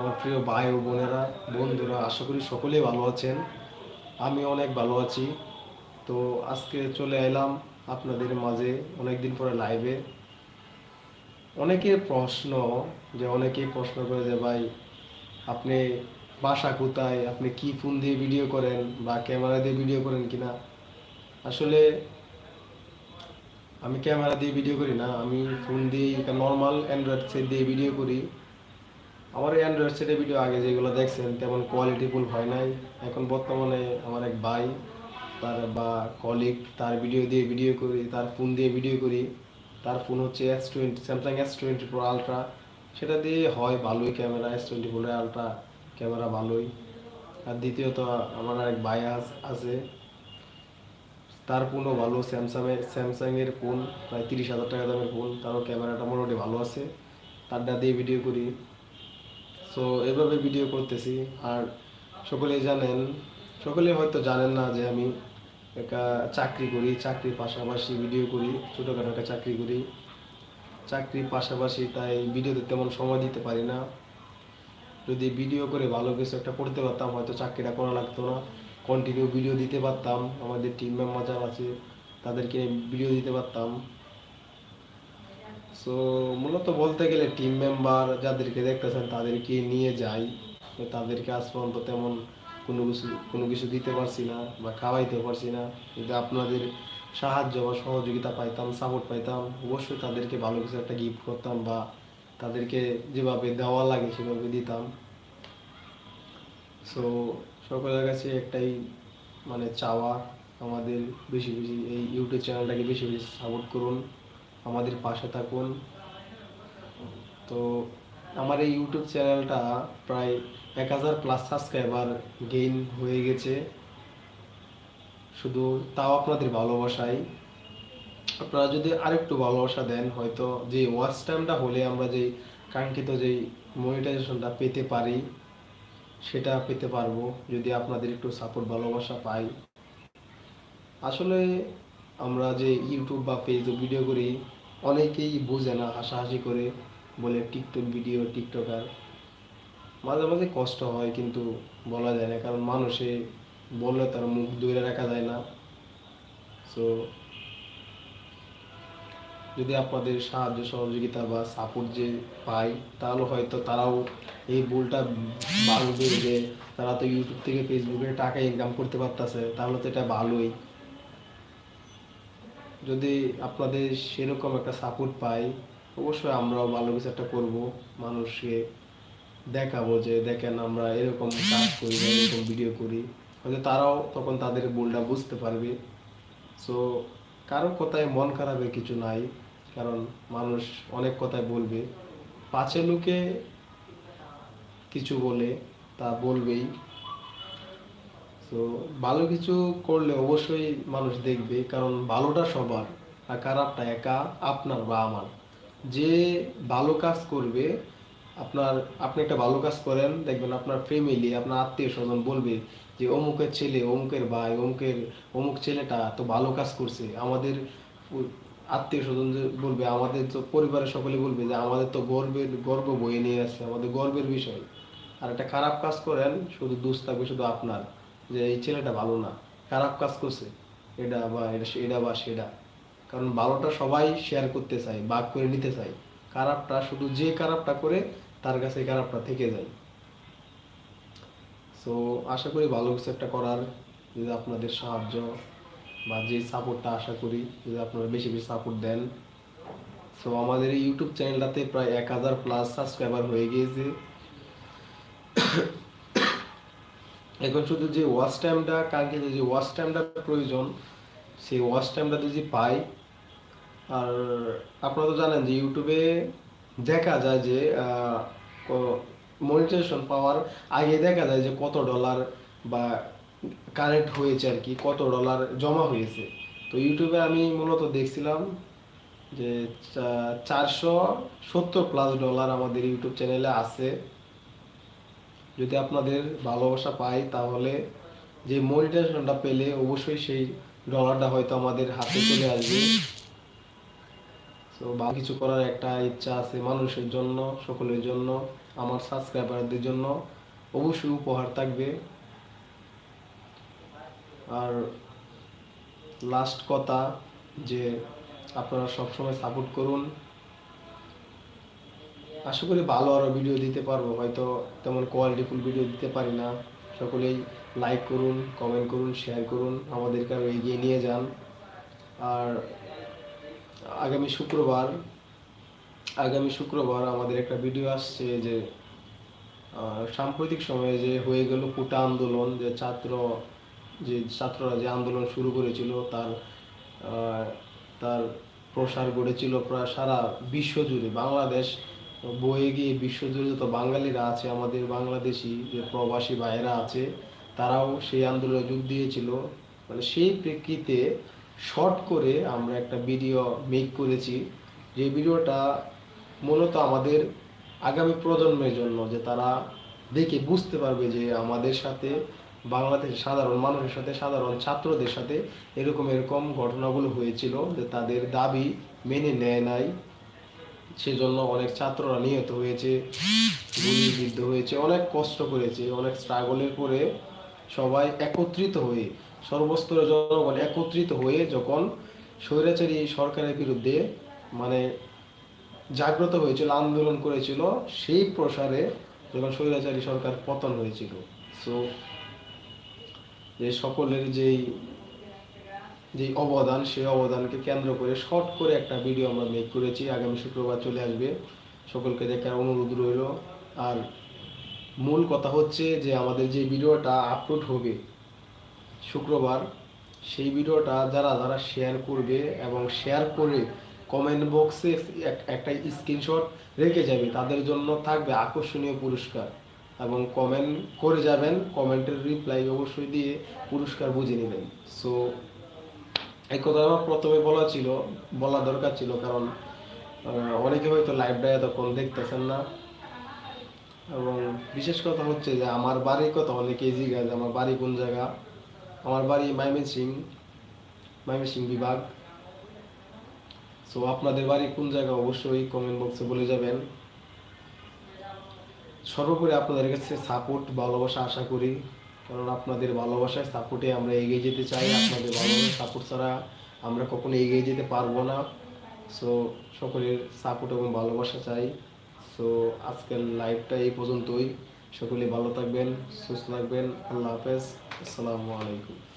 আমার প্রিয় ভাই ও বোনেরা, বন্ধুরা, আশা করি সকলেই ভালো আছেন। আমি অনেক ভালো আছি। তো আজকে চলে এলাম আপনাদের মাঝে অনেকদিন পরে লাইভে অনেকের প্রশ্ন, যে অনেকেই প্রশ্ন করে যে, ভাই, আপনি বাসা কোথায়? আপনি কি ফোন দিয়ে ভিডিও করেন বা ক্যামেরা দিয়ে ভিডিও করেন কিনা? আসলে আমি ক্যামেরা দিয়ে ভিডিও করি না, আমি ফোন দিয়ে নর্মাল অ্যান্ড্রয়েড সেট দিয়ে ভিডিও করি। আমার এই অ্যান্ড্রয়েড সেটে ভিডিও আগে যেগুলো দেখছেন, তেমন কোয়ালিটিফুল হয় নাই। এখন বর্তমানে আমার এক ভাই, তার বা কলিগ তার ভিডিও দিয়ে ভিডিও করি, তার ফোন দিয়ে ভিডিও করি। তার ফোন হচ্ছে S twenty Samsung S twenty pro ultra সেটা দিয়ে হয় ভালোই camera S twenty pro ultra camera ভালোই। আর দ্বিতীয়ত আমার আরেক ভাই আছে। তার ফোনও ভালো স্যামসাংয়ের স্যামসাংয়ের ফোন প্রায় তিরিশ হাজার টাকা দামের ফোন তারও ক্যামেরাটা মোটামুটি ভালো আছে। তারটা দিয়ে ভিডিও করি। সো এভাবে ভিডিও করতেছি। আর সকলেই জানেন সকলেই হয়তো জানেন না যে আমি একটা চাকরি করি, চাকরির পাশাপাশি ভিডিও করি, ছোটোখাটো একটা চাকরি করি। চাকরির পাশাপাশি তাই ভিডিওতে তেমন সময় দিতে পারি না। যদি ভিডিও করে ভালো কিছু একটা করতে পারতাম, হয়তো চাকরিটা করা লাগতো না। কন্টিনিউ ভিডিও দিতে পারতাম। আমাদের টিম মেম্বার যারা আছে, তাদেরকে ভিডিও দিতে পারতাম। সো মূলত বলতে গেলে টিম মেম্বার যাদেরকে দেখতেছেন তাদেরকে নিয়ে যাই। তো তাদেরকে আজ পর্যন্ত তেমন কোনো কিছু কোনো কিছু দিতে পারছি না বা খাওয়াইতে পারছি না। যদি আপনাদের সাহায্য বা সহযোগিতা পাইতাম সাপোর্ট পাইতাম, অবশ্যই তাদেরকে ভালো কিছু একটা গিফট করতাম বা তাদেরকে যেভাবে দেওয়া লাগে সেভাবে দিতাম। সো সকলের কাছে একটাই মানে চাওয়া, আমাদের বেশি বেশি এই ইউটিউব চ্যানেলটাকে বেশি বেশি সাপোর্ট করুন। আমাদের পাশে থাকুন। তো আমার এই ইউটিউব চ্যানেলটা প্রায় এক হাজার প্লাস সাবস্ক্রাইবার গেইন হয়ে গেছে। শুধু তাও আপনাদের ভালোবাসাই। আপনারা যদি আরেকটু ভালোবাসা দেন, হয়তো যে ওয়াচ টাইমটা হলে আমরা যে কাঙ্ক্ষিত যেই মনিটাইজেশনটা পেতে পারি, সেটা পেতে পারব। যদি আপনাদের একটু সাপোর্ট ভালোবাসা পাই। আসলে আমরা যে ইউটিউব বা ফেসবুক ভিডিও করি, অনেকেই বোঝে না, হাসাহাসি করে বলে টিকটক ভিডিও টিকটকার। মাঝে মাঝে কষ্ট হয় কিন্তু বলা যায় না, কারণ মানুষে বললে তার মুখ দূরে রাখা যায় না। সো যদি আপনাদের সাহায্য, সহযোগিতা বা সাপোর্ট যে পাই, তাহলে হয়তো তারাও এই ভুলটা ভাববে যে তারা তো ইউটিউব থেকে ফেসবুকে টাকা ইনকাম করতে পারতেছে, তাহলে তো এটা ভালোই। যদি আপনাদের সেরকম একটা সাপোর্ট পাই, অবশ্যই আমরাও ভালো কিছু একটা করব, মানুষকে দেখাবো যে, দেখেন, আমরা এরকম কাজ করি, এরকম ভিডিও করি। হয়তো তারাও তখন তাদের ভুলটা বুঝতে পারবে। সো কারও কথায় মন খারাপের কিছু নাই, কারণ মানুষ অনেক কথায় বলবে। পাঁচে লোকে কিছু বলে, তা বলবেই। তো ভালো কিছু করলে অবশ্যই মানুষ দেখবে, কারণ ভালোটা সবার আর খারাপটা একা, আপনার বা আমার। যে ভালো কাজ করবে, আপনার, আপনি একটা ভালো কাজ করেন, দেখবেন আপনার ফ্যামিলি আপনার আত্মীয় স্বজন বলবে যে, অমুকের ছেলে, অমুকের ভাই, অমুকের, অমুক ছেলেটা তো ভালো কাজ করছে। আমাদের আত্মীয় স্বজন বলবে, আমাদের তো পরিবারের সকলে বলবে যে, আমাদের তো গর্বের, গর্ব বয়ে নিয়ে আসছে, আমাদের গর্বের বিষয়। আর একটা খারাপ কাজ করেন, শুধু থাকবে শুধু আপনার। যে এই ছেলেটা ভালো না, খারাপ কাজ করছে। এটা বা, এটা এটা বা সেটা। কারণ ভালোটা সবাই শেয়ার করতে চায়, ভাগ করে নিতে চায়। খারাপটা শুধু যে খারাপটা করে, তার কাছে খারাপটা থেকে যায়। সো আশা করি ভালো কিছু একটা করার, যদি আপনাদের সাহায্য বা যে সাপোর্টটা আশা করি, যদি আপনারা বেশি বেশি সাপোর্ট দেন। সো আমাদের ইউটিউব চ্যানেলটাতে প্রায় এক হাজার প্লাস সাবস্ক্রাইবার হয়ে গিয়েছে। এখন শুধু যে ওয়াচ টাইমটা কালকে যে ওয়াচ টাইমটা প্রয়োজন, সেই ওয়াচ টাইমটা যদি পাই, আর আপনারা তো জানেন যে ইউটিউবে দেখা যায় যে মনিটাইজেশন পাওয়ার আগে দেখা যায় যে কত ডলার বা কানেক্ট হয়েছে আর কি, কত ডলার জমা হয়েছে। তো ইউটিউবে আমি মূলত দেখছিলাম যে চারশো সত্তর প্লাস ডলার আমাদের ইউটিউব চ্যানেলে আছে। যদি আপনাদের ভালোবাসা পাই, তাহলে যে মনিটাইজেশনটা পেলে অবশ্যই সেই ডলারটা হয়তো আমাদের হাতে চলে আসবে। তো বা কিছু করার একটা ইচ্ছা আছে মানুষের জন্য, সকলের জন্য, আমার সাবস্ক্রাইবারদের জন্য, অবশ্যই উপহার থাকবে। আর লাস্ট কথা যে আপনারা সবসময় সাপোর্ট করুন। আশা করি ভালো আরও ভিডিও দিতে পারব। হয়তো তেমন কোয়ালিটিফুল ভিডিও দিতে পারি না। সকলেই লাইক করুন কমেন্ট করুন শেয়ার করুন, আমাদেরকে আরও এগিয়ে নিয়ে যান। আর আগামী শুক্রবার আগামী শুক্রবার আমাদের একটা ভিডিও আসছে যে সাম্প্রতিক সময়ে যে হয়ে গেল কোটা আন্দোলন, যে ছাত্র, যে ছাত্ররা যে আন্দোলন শুরু করেছিল, তার তার প্রসার গড়েছিল প্রায় সারা বিশ্ব জুড়ে। বাংলাদেশ বয়ে গিয়ে বিশ্বজুড়ে যত বাঙালিরা আছে, আমাদের বাংলাদেশি যে প্রবাসী ভাইয়েরা আছে, তারাও সেই আন্দোলনে যোগ দিয়েছিল। মানে সেই প্রেক্ষিতে শর্ট করে আমরা একটা ভিডিও মেক করেছি। যে ভিডিওটা মূলত আমাদের আগামী প্রজন্মের জন্য, যে তারা দেখে বুঝতে পারবে যে আমাদের সাথে বাংলাদেশের সাধারণ মানুষের সাথে, সাধারণ ছাত্রদের সাথে এরকম এরকম ঘটনাগুলো হয়েছিল, যে তাদের দাবি মেনে নেয় নাই। সেজন্য অনেক ছাত্ররা নিহত হয়েছে, গুলিবিদ্ধ হয়েছে, অনেক কষ্ট করেছে, অনেক স্ট্রাগলের পরে সবাই একত্রিত হয়ে, সর্বস্তরের জনগণ একত্রিত হয়ে যখন স্বৈরাচারী সরকারের বিরুদ্ধে মানে জাগ্রত হয়েছিল, আন্দোলন করেছিল, সেই প্রসারে যখন স্বৈরাচারী সরকার পতন হয়েছিল। সো যে সকলের যেই যে অবদান, সেই অবদানকে কেন্দ্র করে শর্ট করে একটা ভিডিও আমরা মেক করেছি। আগামী শুক্রবার চলে আসবে। সকলকে দেখার অনুরোধ রইল। আর মূল কথা হচ্ছে যে, আমাদের যে ভিডিওটা আপলোড হবে শুক্রবার, সেই ভিডিওটা যারা যারা শেয়ার করবে এবং শেয়ার করে কমেন্ট বক্সে একটা স্ক্রিনশট রেখে যাবে, তাদের জন্য থাকবে আকর্ষণীয় পুরস্কার। এবং কমেন্ট করে যাবেন কমেন্টের রিপ্লাই অবশ্যই দিয়ে পুরস্কার বুঝে নেবেন। সো এই কথা আমার প্রথমে বলা ছিল, বলা দরকার ছিল, কারণ অনেকে হয়তো লাইভটা এতক্ষণ দেখতেছেন না। এবং বিশেষ কথা হচ্ছে যে, আমার বাড়ির কথা অনেকেই জিজ্ঞাসা আমার বাড়ি কোন জায়গা? আমার বাড়ি ময়মনসিং ময়মনসিং বিভাগ। সো আপনাদের বাড়ি কোন জায়গা? অবশ্যই কমেন্ট বক্সে বলে যাবেন। সর্বোপরি আপনাদের কাছে সাপোর্ট ভালোবাসা আশা করি। কারণ আপনাদের ভালোবাসায় সাপোর্টে আমরা এগিয়ে যেতে চাই, আপনাদের ভালোবাসা সাপোর্ট ছাড়া আমরা কখনো এগিয়ে যেতে পারব না। সো সকলের সাপোর্ট এবং ভালোবাসা চাই। সো আজকের লাইভটা এই পর্যন্তই। সকলে ভালো থাকবেন, সুস্থ থাকবেন। আল্লাহ হাফেজ। আসসালামু আলাইকুম।